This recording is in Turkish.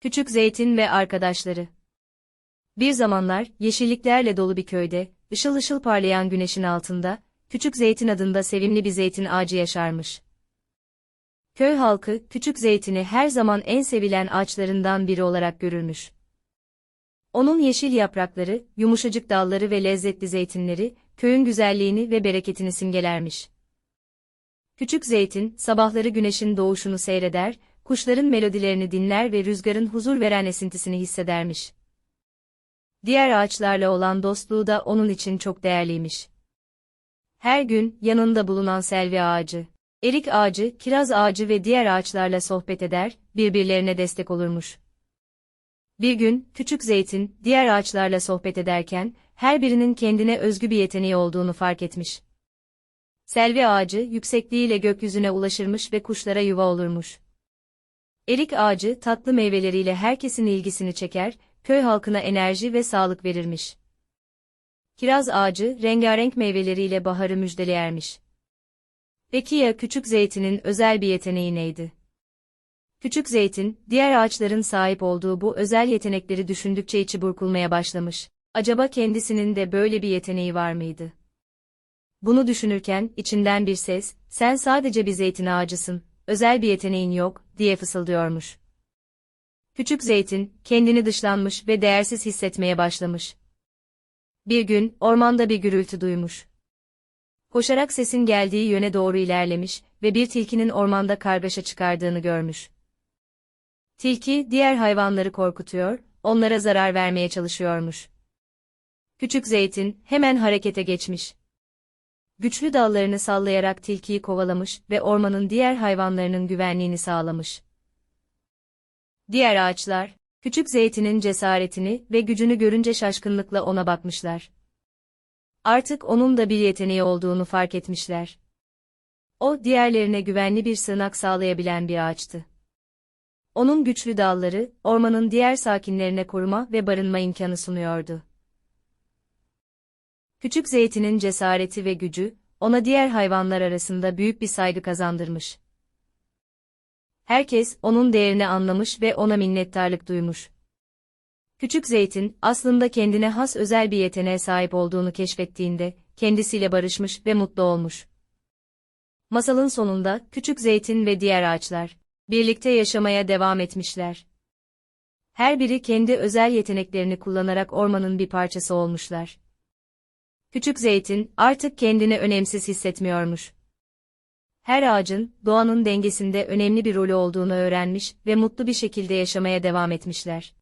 Küçük Zeytin ve arkadaşları. Bir zamanlar yeşilliklerle dolu bir köyde, ışıl ışıl parlayan güneşin altında, Küçük Zeytin adında sevimli bir zeytin ağacı yaşarmış. Köy halkı, Küçük Zeytin'i her zaman en sevilen ağaçlarından biri olarak görürmüş. Onun yeşil yaprakları, yumuşacık dalları ve lezzetli zeytinleri, köyün güzelliğini ve bereketini simgelermiş. Küçük Zeytin, sabahları güneşin doğuşunu seyreder, kuşların melodilerini dinler ve rüzgarın huzur veren esintisini hissedermiş. Diğer ağaçlarla olan dostluğu da onun için çok değerliymiş. Her gün yanında bulunan selvi ağacı, erik ağacı, kiraz ağacı ve diğer ağaçlarla sohbet eder, birbirlerine destek olurmuş. Bir gün, küçük zeytin, diğer ağaçlarla sohbet ederken, her birinin kendine özgü bir yeteneği olduğunu fark etmiş. Selvi ağacı, yüksekliğiyle gökyüzüne ulaşırmış ve kuşlara yuva olurmuş. Erik ağacı, tatlı meyveleriyle herkesin ilgisini çeker, köy halkına enerji ve sağlık verirmiş. Kiraz ağacı, rengarenk meyveleriyle baharı müjdeleyermiş. Peki ya küçük zeytinin özel bir yeteneği neydi? Küçük zeytin, diğer ağaçların sahip olduğu bu özel yetenekleri düşündükçe içi burkulmaya başlamış. Acaba kendisinin de böyle bir yeteneği var mıydı? Bunu düşünürken, içinden bir ses, sen sadece bir zeytin ağacısın, özel bir yeteneğin yok, diye fısıldıyormuş. Küçük zeytin, kendini dışlanmış ve değersiz hissetmeye başlamış. Bir gün, ormanda bir gürültü duymuş. Koşarak sesin geldiği yöne doğru ilerlemiş ve bir tilkinin ormanda kargaşa çıkardığını görmüş. Tilki, diğer hayvanları korkutuyor, onlara zarar vermeye çalışıyormuş. Küçük zeytin, hemen harekete geçmiş. Güçlü dallarını sallayarak tilkiyi kovalamış ve ormanın diğer hayvanlarının güvenliğini sağlamış. Diğer ağaçlar, küçük zeytinin cesaretini ve gücünü görünce şaşkınlıkla ona bakmışlar. Artık onun da bir yeteneği olduğunu fark etmişler. O, diğerlerine güvenli bir sığınak sağlayabilen bir ağaçtı. Onun güçlü dalları, ormanın diğer sakinlerine koruma ve barınma imkanı sunuyordu. Küçük zeytinin cesareti ve gücü, ona diğer hayvanlar arasında büyük bir saygı kazandırmış. Herkes, onun değerini anlamış ve ona minnettarlık duymuş. Küçük zeytin, aslında kendine has özel bir yeteneğe sahip olduğunu keşfettiğinde, kendisiyle barışmış ve mutlu olmuş. Masalın sonunda, küçük zeytin ve diğer ağaçlar, birlikte yaşamaya devam etmişler. Her biri kendi özel yeteneklerini kullanarak ormanın bir parçası olmuşlar. Küçük zeytin, artık kendini önemsiz hissetmiyormuş. Her ağacın, doğanın dengesinde önemli bir rolü olduğunu öğrenmiş ve mutlu bir şekilde yaşamaya devam etmişler.